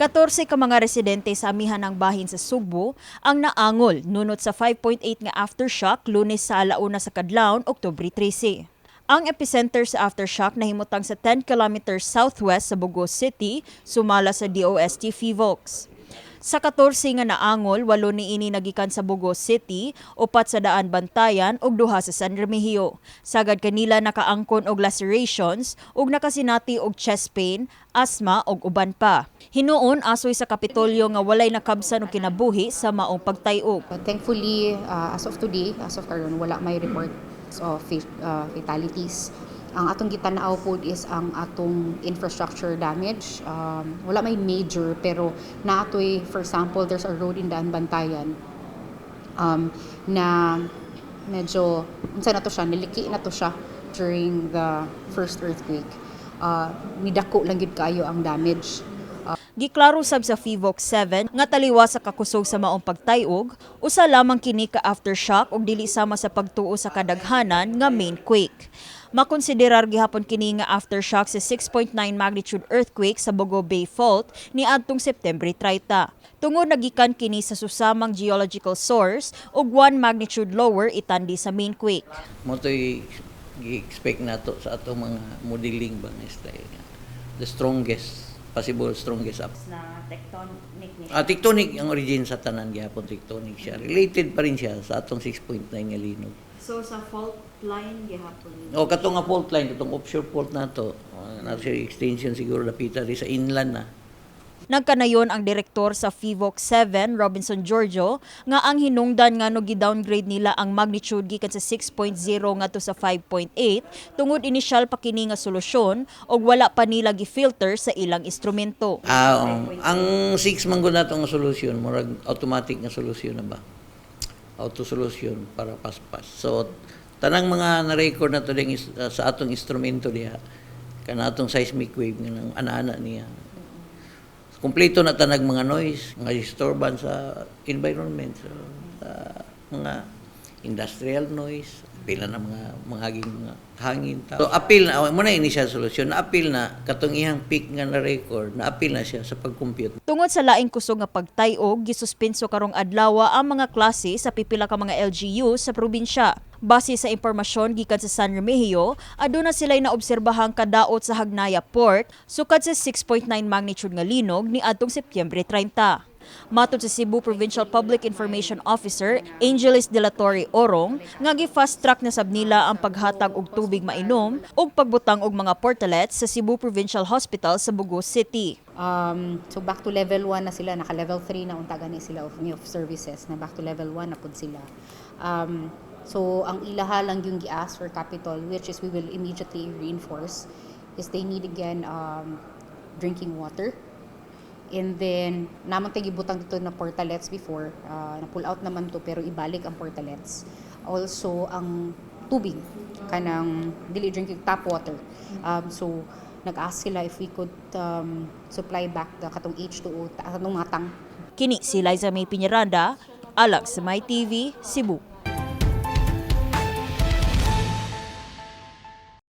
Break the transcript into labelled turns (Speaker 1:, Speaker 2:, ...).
Speaker 1: 14 ka mga residente sa amihan ng bahin sa Sugbo ang naangol nunot sa 5.8 nga aftershock lunes sa alauna sa Kadlawon, Oktubre 13. Ang epicenter sa aftershock nahimutang sa 10 kilometers southwest sa Bugos City, sumala sa DOST FIVOX. Sa 14 nga naangol, walo ni ini nagikan sa Bugos City, upat sa daan bantayan ug duha sa San Remigio. Sagad kanila nakaangkon og lacerations ug nakasinati og chest pain, asma ug uban pa. Hinuon asoy sa Kapitolyo nga walay nakabsan og kinabuhi sa maong pagtayog.
Speaker 2: Thankfully, uh, as of today, as of karon wala may reports of uh, fatalities. Ang atong gitan-aw pod is ang atong infrastructure damage. Um, wala may major pero naatoy for example there's a road in Daan Bantayan um, na medyo unsa na to siya niliki na to siya during the first earthquake. Uh, nidako lang gid kaayo ang damage.
Speaker 1: Giklaro sab sa FIVOX 7 nga taliwa sa kakusog sa maong pagtayog, usa lamang kini ka aftershock ug dili sama sa pagtuo sa kadaghanan nga main quake. Makonsiderar gihapon kini nga aftershock sa 6.9 magnitude earthquake sa Bogo Bay Fault ni adtong September 30. Tungod nagikan kini sa susamang geological source ug 1 magnitude lower itandi sa main quake.
Speaker 3: mo to'y gi-expect nato sa atong mga modeling ba nga. The strongest, possible strongest up.
Speaker 1: Na tectonic ni
Speaker 3: Ah, tectonic ang origin sa tanan gyapon tectonic siya. Related pa rin siya sa atong 6.9 nga linog.
Speaker 1: So sa fault line gihapon
Speaker 3: O katong nga fault line, katong offshore fault nato, uh, nato siya extension siguro napita rin sa inland na.
Speaker 1: Nagkanayon ang direktor sa FIVOX 7, Robinson Giorgio, nga ang hinungdan nga no gi-downgrade nila ang magnitude gikan sa 6.0 ngadto sa 5.8 tungod inisyal pa kini nga solusyon ug wala pa nila gi-filter sa ilang instrumento.
Speaker 3: Ah, um, ang 6 man gud nato nga solusyon, murag automatic nga solusyon na ba? Auto solution para paspas. So tanang mga na-record na to ding is- uh, sa atong instrumento diha kana atong seismic wave nga nang ana-ana niya. Kompleto na tanag mga noise, mga disturbance sa environment, so, sa mga industrial noise, pila na mga mga aging mga hangin ta. So appeal na mo na initial solution, na appeal na katong iyang peak nga na record, na appeal na siya sa pag-compute.
Speaker 1: Tungod sa laing kusog nga pagtayog, gisuspenso karong adlaw ang mga klase sa pipila ka mga LGU sa probinsya. Base sa impormasyon gikan sa San Remigio, aduna sila'y naobserbahang kadaot sa Hagnaya Port sukad sa 6.9 magnitude nga linog ni adtong Setyembre 30. Matod sa Cebu Provincial Public Information Officer Angelis De La Torre Orong, nga gi-fast track na sab nila ang paghatag og tubig mainom ug pagbutang og mga portalets sa Cebu Provincial Hospital sa Bugos City.
Speaker 2: Um, so back to level 1 na sila, naka level 3 na unta gani sila of, of services, na back to level 1 na pud sila. Um, so ang ilaha lang yung gi-ask for capital, which is we will immediately reinforce, is they need again um, drinking water. And then, naman tayo gibutang dito na portalets before, uh, na-pull out naman to pero ibalik ang portalets. Also, ang tubig, kanang dili drinking tap water. Um, so, nag-ask sila if we could um, supply back the katong H2O, ta- katong mga tang
Speaker 1: Kini si Liza May Piñaranda, alang sa TV, Cebu.